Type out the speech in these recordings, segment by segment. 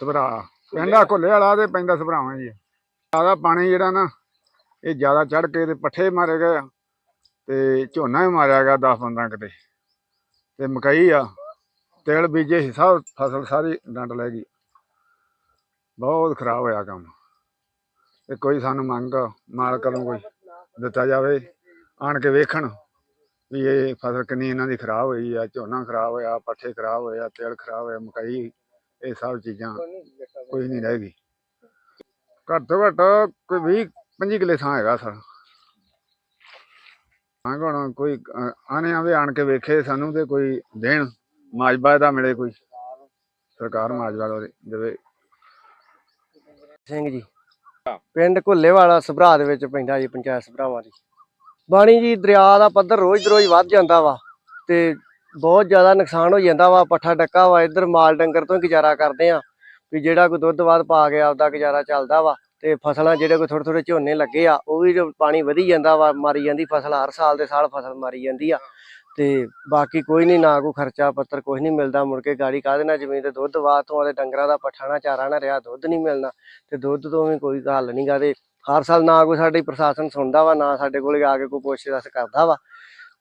ਸਭਰਾ ਪਿੰਡਾ ਘੁੱਲੇ ਵਾਲਾ ਤੇ ਪੈਂਦਾ ਸਭਰਾਵਾਂ ਜੀ। ਜ਼ਿਆਦਾ ਪਾਣੀ ਜਿਹੜਾ ਨਾ, ਇਹ ਜ਼ਿਆਦਾ ਚੜ ਕੇ ਤੇ ਪੱਠੇ ਮਾਰੇ ਗਏ ਤੇ ਝੋਨਾ ਵੀ ਮਾਰਿਆ ਗਿਆ 10 15 ਕਿਤੇ ਤੇ। ਮਕਈ ਆ, ਤੇਲ ਬੀਜੇ ਸੀ, ਸਭ ਫਸਲ ਸਾਰੀ ਡੰਡ ਲੈ ਗਈ। ਬਹੁਤ ਖਰਾਬ ਹੋਇਆ ਕੰਮ। ਤੇ ਕੋਈ ਸਾਨੂੰ ਮੰਗ, ਮਾਲਕ ਨੂੰ ਕੋਈ ਦਿੱਤਾ ਜਾਵੇ, ਆਣ ਕੇ ਵੇਖਣ ਵੀ ਇਹ ਫਸਲ ਕਿੰਨੀ ਇਹਨਾਂ ਦੀ ਖਰਾਬ ਹੋਈ ਆ, ਝੋਨਾ ਖਰਾਬ ਹੋਇਆ, ਪੱਠੇ ਖਰਾਬ ਹੋਇਆ ਤੇਲ ਖਰਾਬ ਹੋਇਆ, ਮਕਈ ਇਹ ਸਭ ਚੀਜ਼ਾਂ ਕੋਈ ਨਹੀਂ ਰਹਿ ਗਈ। ਘੱਟ ਤੋਂ ਘੱਟ ਕੋਈ 20 25 ਕਿੱਲੇ ਥਾਂ ਹੈਗਾ ਸਰ। ਹਾਂ ਕੋਈ ਆਨੇ ਆਵੇ ਆਣ ਕੇ ਵੇਖੇ ਸਾਨੂੰ ਤੇ ਕੋਈ ਦੇਣ ਮਾਜਬਾ ਦਾ ਮਿਲੇ ਕੋਈ। ਸਰਕਾਰ ਮਾਜਬਾ ਦਾ ਦੇਵੇ। ਸਿੰਘ ਜੀ। ਪਿੰਡ ਘੁੱਲੇਵਾਲਾ ਸਭਰਾ ਦੇ ਵਿੱਚ ਪੈਂਦਾ ਜੀ ਪੰਚਾਇਤ ਸਭਰਾਵਾਂ ਦੀ। ਬਾਣੀ ਜੀ ਦਰਿਆ ਦਾ ਪੱਧਰ ਰੋਜ਼ ਰੋਜ਼ ਵੱਧ ਜਾਂਦਾ ਵਾ ਤੇ ਬਹੁਤ ਜ਼ਿਆਦਾ ਨੁਕਸਾਨ ਹੋ ਜਾਂਦਾ ਵਾ, ਪੱਠਾ ਡੱਕਾ ਵਾ, ਇੱਧਰ ਮਾਲ ਡੰਗਰ ਤੋਂ ਹੀ ਗੁਜ਼ਾਰਾ ਕਰਦੇ ਆ, ਵੀ ਜਿਹੜਾ ਕੋਈ ਦੁੱਧ ਬਾਦ ਪਾ ਕੇ ਆਪਦਾ ਗੁਜ਼ਾਰਾ ਚੱਲਦਾ ਵਾ, ਤੇ ਫਸਲਾਂ ਜਿਹੜੇ ਕੋਈ ਥੋੜੇ ਥੋੜੇ ਝੋਨੇ ਲੱਗੇ ਆ, ਉਹ ਵੀ ਪਾਣੀ ਵਧੀ ਜਾਂਦਾ ਵਾ, ਮਾਰੀ ਜਾਂਦੀ ਫਸਲ, ਹਰ ਸਾਲ ਦੇ ਸਾਲ ਫਸਲ ਮਾਰੀ ਜਾਂਦੀ ਆ, ਤੇ ਬਾਕੀ ਕੋਈ ਨਹੀਂ, ਨਾ ਕੋਈ ਖਰਚਾ ਪੱਤਰ ਕੁਝ ਨਹੀਂ ਮਿਲਦਾ, ਮੁੜ ਕੇ ਗਾੜੀ ਕਾਹਦੇ ਦੇਣਾ ਜ਼ਮੀਨ ਤੇ ਦੁੱਧ ਬਾਤ ਤੋਂ ਆਦੇ ਡੰਗਰਾਂ ਦਾ ਪੱਠਾ ਨਾ, ਚਾਰਾ ਨਾ ਰਿਹਾ, ਦੁੱਧ ਨਹੀਂ ਮਿਲਣਾ, ਤੇ ਦੁੱਧ ਤੋਂ ਵੀ ਕੋਈ ਹੱਲ ਨਹੀਂ ਗਾ ਹਰ ਸਾਲ ਨਾ ਕੋਈ ਸਾਡੀ ਪ੍ਰਸ਼ਾਸਨ ਸੁਣਦਾ ਵਾ, ਨਾ ਸਾਡੇ ਕੋਲ ਆ ਕੇ ਕੋਈ ਪੁੱਛ ਦੱਸ ਕਰਦਾ ਵਾ,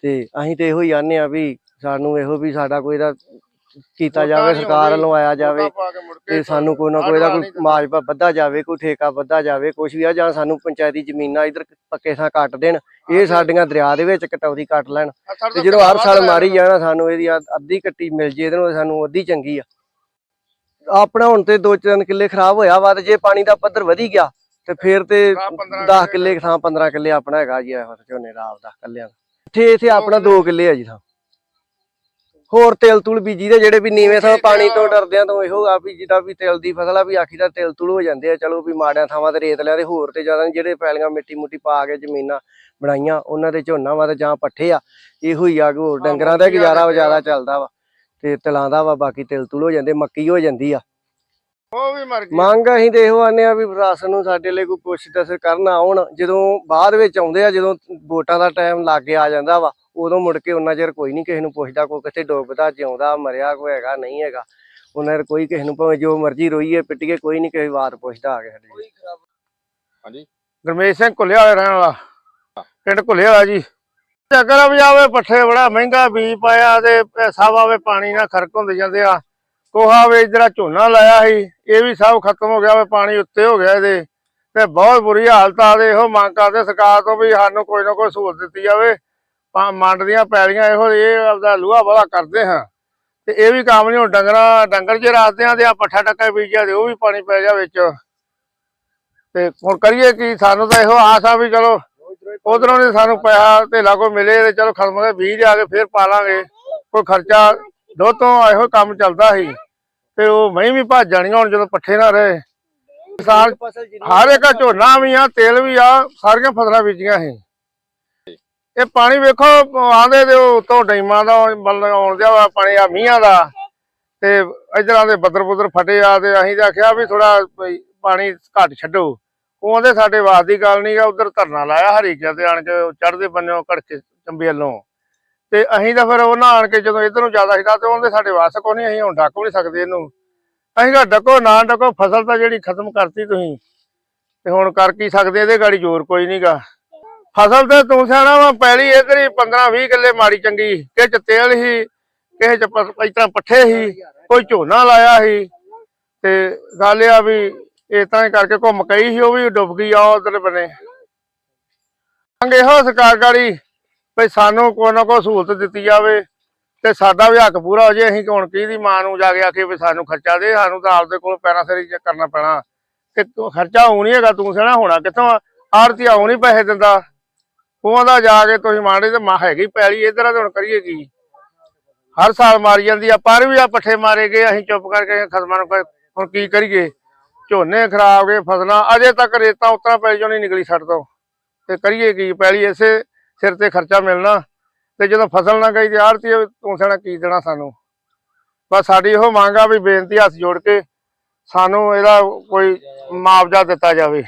ਤੇ ਅਸੀਂ ਤੇ ਇਹੋ ਹੀ ਆਨੇ ਆ ਵੀ ਸਾਨੂੰ ਇਹੋ ਵੀ ਸਾਡਾ ਕੋਈ ਦਾ ਕੀਤਾ ਜਾਵੇ ਸਰਕਾਰ ਵੱਲੋਂ ਆਇਆ ਜਾਵੇ ਤੇ ਸਾਨੂੰ ਕੋਈ ਨਾ ਕੋਈ ਦਾ ਕੋਈ ਮਾਜਬਾ ਵੱਧਾ ਜਾਵੇ ਕੋਈ ਠੇਕਾ ਵੱਧਾ ਜਾਵੇ ਕੁਝ ਵੀ ਆ ਜਾਂ ਸਾਨੂੰ ਪੰਚਾਇਤੀ ਜ਼ਮੀਨਾਂ ਇਧਰ ਪੱਕੇ ਥਾਂ ਕੱਟ ਦੇਣ ਇਹ ਸਾਡੀਆਂ ਦਰਿਆ ਦੇ ਵਿੱਚ ਕਟੌਤੀ ਕੱਟ ਲੈਣ ਤੇ ਜਦੋਂ ਹਰ ਸਾਲ ਮਾਰੀ ਜਾਣਾ ਸਾਨੂੰ ਇਹਦੀ ਅੱਧ- ਕੱਟੀ ਮਿਲ ਜੇ ਇਹਦੇ ਨਾਲ ਸਾਨੂੰ ਅੱਧੀ ਚੰਗੀ ਆ। ਆਪਣਾ ਹੁਣ ਤੇ ਦੋ ਤਿੰਨ ਕਿੱਲੇ ਖਰਾਬ ਹੋਇਆ ਵਾ ਤੇ ਜੇ ਪਾਣੀ ਦਾ ਪੱਧਰ ਵਧੀ ਗਿਆ ਤੇ ਫੇਰ ਤੇ 10 ਕਿੱਲੇ ਥਾਂ 15 ਕਿੱਲੇ ਆਪਣਾ ਹੈਗਾ ਜੀ ਇਹ ਝੋਨੇ ਦਾ ਆਪਦਾ ਕੱਲਿਆਂ ਦਾ। ਇੱਥੇ ਇੱਥੇ ਆਪਣਾ 2 ਕਿੱਲੇ ਆ ਜੀ ਥਾਂ। ਹੋਰ ਤਿਲ ਤੁਲ ਬੀਜੀ ਦੇ ਜਿਹੜੇ ਵੀ ਨੀਵੇਂ ਥਾਂ ਪਾਣੀ ਤੋਂ ਡਰਦਿਆਂ ਤੋਂ ਇਹੋ ਆ ਵੀ ਜਿਹਦਾ ਵੀ ਤਿਲ ਦੀ ਫਸਲ ਆ ਵੀ ਆਖੀ ਦਾ ਤਿਲ ਤੁਲ ਹੋ ਜਾਂਦੇ ਆ। ਚਲੋ ਵੀ ਮਾੜਿਆਂ ਥਾਵਾਂ ਤੇ ਰੇਤ ਲਿਆ ਤੇ ਹੋਰ ਤੇ ਜ਼ਿਆਦਾ ਜਿਹੜੇ ਪੈਲੀਆਂ ਮਿੱਟੀ ਮੁੱਟੀ ਪਾ ਕੇ ਜ਼ਮੀਨਾਂ ਬਣਾਈਆਂ ਉਹਨਾਂ ਦੇ ਝੋਨਾ ਵਾ ਤੇ ਜਾਂ ਪੱਠੇ ਆ ਇਹੋ ਹੀ ਆ ਕਿ ਹੋਰ ਡੰਗਰਾਂ ਦਾ ਗੁਜ਼ਾਰਾ ਜ਼ਿਆਦਾ ਚੱਲਦਾ ਵਾ ਤੇ ਤਿਲਾਂ ਦਾ ਵਾ ਬਾਕੀ ਤਿਲ ਤੁਲ ਹੋ ਜਾਂਦੇ ਮੱਕੀ ਹੋ ਜਾਂਦੀ ਆ। ਉਹ ਵੀ ਮਰ ਮੰਗ ਅਸੀਂ ਤੇ ਇਹੋ ਆਨੇ ਆ ਵੀ ਪ੍ਰਸ਼ਾਸਨ ਨੂੰ ਸਾਡੇ ਲਈ ਕੋਈ ਪੁੱਛ ਦੱਸ ਕਰਨ ਆਉਣ ਜਦੋਂ ਬਾਅਦ ਵਿੱਚ ਆਉਂਦੇ ਆ ਜਦੋਂ ਵੋਟਾਂ ਦਾ ਟਾਈਮ ਲਾਗੇ ਆ ਜਾਂਦਾ ਵਾ ਉਦੋਂ ਮੁੜ ਕੇ ਉਹਨਾਂ ਚਿਰ ਕੋਈ ਨਹੀਂ ਕਿਸੇ ਨੂੰ ਪੁੱਛਦਾ ਕੋਈ ਕਿੱਥੇ ਡੁੱਬਦਾ ਜਿਉਂਦਾ ਮਰਿਆ ਕੋਈ ਹੈਗਾ ਨਹੀਂ ਹੈਗਾ। ਉਹਨਾਂ ਚਿਰ ਕੋਈ ਕਿਸੇ ਨੂੰ ਭਾਵੇਂ ਜੋ ਮਰਜ਼ੀ ਰੋਈਏ ਪਿੱਟੀਏ ਕੋਈ ਨਹੀਂ ਕਿਸੇ ਬਾਤ ਪੁੱਛਦਾ ਆ ਕੇ ਸਾਡੇ ਗਰਮੇਸ਼ ਸਿੰਘ ਘੁੱਲੇ ਵਾਲੇ ਰਹਿਣ ਵਾਲਾ। ਪਿੰਡ ਘੁੱਲੇ ਵਾਲਾ ਜੀ। ਚੱਕਰ ਵੀ ਆਵੇ ਪੱਠੇ ਬੜਾ ਮਹਿੰਗਾ ਬੀਜ ਪਾਇਆ ਤੇ ਸਭ ਆਵੇ ਪਾਣੀ ਨਾਲ ਖਰਕ ਹੁੰਦੇ ਜਾਂਦੇ ਆ। ਕੋਹਾ ਵੇ ਜਿਹੜਾ ਝੋਨਾ ਲਾਇਆ ਸੀ ਇਹ ਵੀ ਸਭ ਖਤਮ ਹੋ ਗਿਆ ਵੇ ਪਾਣੀ ਉੱਤੇ ਹੋ ਗਿਆ ਇਹਦੇ। ਤੇ ਬਹੁਤ ਬੁਰੀ ਹਾਲਤ ਆ ਦੇ ਇਹੋ ਮੰਗ ਕਰਦੇ ਸਰਕਾਰ ਤੋਂ ਵੀ ਸਾਨੂੰ ਕੋਈ ਨਾ ਕੋਈ ਸਹੂਲਤ ਦਿੱਤੀ ਜਾਵੇ। ਮੰਡ ਦੀਆਂ ਪੈਲੀਆਂ ਇਹੋ ਇਹ ਆਪਦਾ ਲੂਹਾ ਵਾਲਾ ਕਰਦੇ ਹਾਂ। ਤੇ ਇਹ ਵੀ ਕੰਮ ਨਹੀਂ ਹੁਣ ਡੰਗਰਾਂ, ਡੰਗਰ ਜੇ ਰਾਸਤੇ ਆ ਤੇ ਆ ਪੱਠਾ ਟੱਕਾ ਬੀਜਿਆ ਤੇ ਉਹ ਵੀ ਪਾਣੀ ਪੈ ਜਾ ਵਿੱਚ। ਤੇ ਹੁਣ ਕਰੀਏ ਕੀ, ਸਾਨੂੰ ਤਾਂ ਇਹੋ ਆਸ ਆ ਵੀ ਚਲੋ, ਉਧਰੋਂ ਨੇ ਸਾਨੂੰ ਪੈਸਾ ਧੇਲਾ ਕੋਈ ਮਿਲੇ ਤੇ ਚਲੋ ਖਤਮ ਦੇ ਬੀਜ ਆ ਕੇ ਫੇਰ ਪਾ ਲਾਂਗੇ ਕੋਈ ਖਰਚਾ ਦੋ ਤੋਂ ਇਹੋ ਕੰਮ ਚੱਲਦਾ ਸੀ। ਤੇ ਉਹ ਮਹੀਂ ਵੀ ਭੱਜ ਜਾਣੀਆਂ ਹੁਣ ਜਦੋਂ ਪੱਠੇ ਨਾ ਰਹੇ। ਕਿਸਾਨ ਹਰ ਇੱਕ ਝੋਨਾ ਵੀ ਆ, ਤੇਲ ਵੀ ਆ, ਸਾਰੀਆਂ ਫਸਲਾਂ ਬੀਜੀਆਂ ਸੀ। ਇਹ ਪਾਣੀ ਵੇਖੋ, ਆਂਦੇ ਤੇ ਉਤੋਂ ਡੈਮਾਂ ਦਾ ਮਤਲਬ ਆਉਣ ਦਿਆ ਵਾ ਪਾਣੀ ਆ ਮੀਂਹਾਂ ਦਾ। ਤੇ ਇਧਰਾਂ ਦੇ ਬੱਦਰ ਬੁੱਦਰ ਫਟੇ ਆ ਤੇ ਅਸੀਂ ਤਾਂ ਆਖਿਆ ਵੀ ਥੋੜਾ ਪਾਣੀ ਘੱਟ ਛੱਡੋ। ਉਹ ਆਂਦੇ ਸਾਡੇ ਵਾਸ ਦੀ ਗੱਲ ਨਹੀਂ ਗਾ, ਉਧਰ ਧਰਨਾ ਲਾਇਆ ਹਰੀਕਿਆ ਤੇ ਆਣ ਕੇ ਚੜਦੇ ਬੰਨਿਓ ਘੜਕੇ ਚੰਬੇਲੋਂ ਤੇ ਅਸੀਂ ਤਾਂ ਫਿਰ ਉਹਨਾਂ ਆਣ ਕੇ ਜਦੋਂ ਇਧਰ ਨੂੰ ਜ਼ਿਆਦਾ ਸੀਗਾ ਤੇ ਉਹਦੇ ਸਾਡੇ ਵਾਸ ਕੋ ਨਹੀਂ ਅਸੀਂ ਹੁਣ ਡੱਕ ਵੀ ਨਹੀਂ ਸਕਦੇ ਇਹਨੂੰ। ਅਸੀਂ ਕਿਹਾ ਡੱਕੋ, ਨਾ ਡੱਕੋ, ਫਸਲ ਤਾਂ ਜਿਹੜੀ ਖਤਮ ਕਰਤੀ ਤੁਸੀਂ। ਤੇ ਹੁਣ ਕਰ ਕੀ ਸਕਦੇ, ਇਹਦੇ ਗਾੜੀ ਜ਼ੋਰ ਕੋਈ ਨਹੀਂਗਾ ਫਸਲ ਤੇ ਤੂੰ ਸਿਆਣਾ ਵਾ, ਪੈਲੀ ਇਧਰ ਹੀ 15 20 ਕਿੱਲੇ ਮਾੜੀ ਚੰਗੀ, ਕਿਸੇ ਚ ਤੇਲ ਹੀ ਕਿਸੇ ਚ ਪ- ਪੱਠੇ ਹੀ ਕੋਈ ਝੋਨਾ ਲਾਇਆ ਸੀ। ਤੇ ਗੱਲ ਆ ਵੀ ਇਸ ਤਰ੍ਹਾਂ ਹੀ ਕਰਕੇ ਘੁੰਮ ਕਈ ਸੀ, ਉਹ ਵੀ ਡੁੱਬ ਗਈ ਆ ਉਧਰ ਬਨੇ ਮੰਗ ਇਹੋ ਸਰਕਾਰ ਗਾੜੀ ਵੀ ਸਾਨੂੰ ਕੋਈ ਨਾ ਕੋਈ ਸਹੂਲਤ ਦਿੱਤੀ ਜਾਵੇ, ਤੇ ਸਾਡਾ ਵੀ ਹੱਕ ਪੂਰਾ ਹੋ ਜੇ, ਅਸੀਂ ਹੁਣ ਕਿਹਦੀ ਮਾਂ ਨੂੰ ਜਾ ਕੇ ਆਖੇ ਵੀ ਸਾਨੂੰ ਖਰਚਾ ਦੇ, ਸਾਨੂੰ ਤਾਂ ਆਪਦੇ ਕੋਲ ਪੈਰਾਂ ਸਿਰ ਕਰਨਾ ਪੈਣਾ। ਕਿ ਖਰਚਾ ਹੋਣ ਹੀ ਹੈਗਾ, ਤੂੰ ਸਿਆਣਾ ਹੋਣਾ ਕਿੱਥੋਂ ਆੜਤੀ ਆਉਂ ਨਹੀਂ ਪੈਸੇ ਦਿੰਦਾ। ਉਹ ਦਾ ਜਾ ਕੇ ਤੁਸੀਂ ਮਾੜੇ ਤੇ ਮਾ ਹੈਗੀ ਪੈਲੀ, ਇਧਰ ਆ ਤੇ ਹੁਣ ਕਰੀਏ ਕੀ? ਹਰ ਸਾਲ ਮਾਰੀ ਜਾਂਦੀ ਆ, ਪਰ ਵੀ ਆ ਪੱਠੇ ਮਾਰੇ ਗਏ, ਅਸੀਂ ਚੁੱਪ ਕਰਕੇ ਖਸਮਾਂ ਨੂੰ ਹੁਣ ਕੀ ਕਰੀਏ? ਝੋਨੇ ਖਰਾਬ ਗਏ, ਫਸਲਾਂ, ਅਜੇ ਤੱਕ ਰੇਤਾ ਉਤਰਾ ਪੈਲੀ ਜੋ ਨਹੀਂ ਨਿਕਲੀ ਛੱਡ ਤੋਂ। ਤੇ ਕਰੀਏ ਕੀ ਪੈਲੀ, ਇਸੇ ਸਿਰ ਤੇ ਖਰਚਾ ਮਿਲਣਾ। ਤੇ ਜਦੋਂ ਫਸਲ ਨਾ ਗਈ ਤੇ ਆੜਤੀ ਤੂੰ ਸਿਆਣਾ ਕੀ ਦੇਣਾ ਸਾਨੂੰ? ਬਸ ਸਾਡੀ ਇਹੋ ਮੰਗ ਆ ਵੀ ਬੇਨਤੀ ਹੱਥ ਜੋੜ ਕੇ ਸਾਨੂੰ ਇਹਦਾ ਕੋਈ ਮੁਆਵਜ਼ਾ ਦਿੱਤਾ ਜਾਵੇ।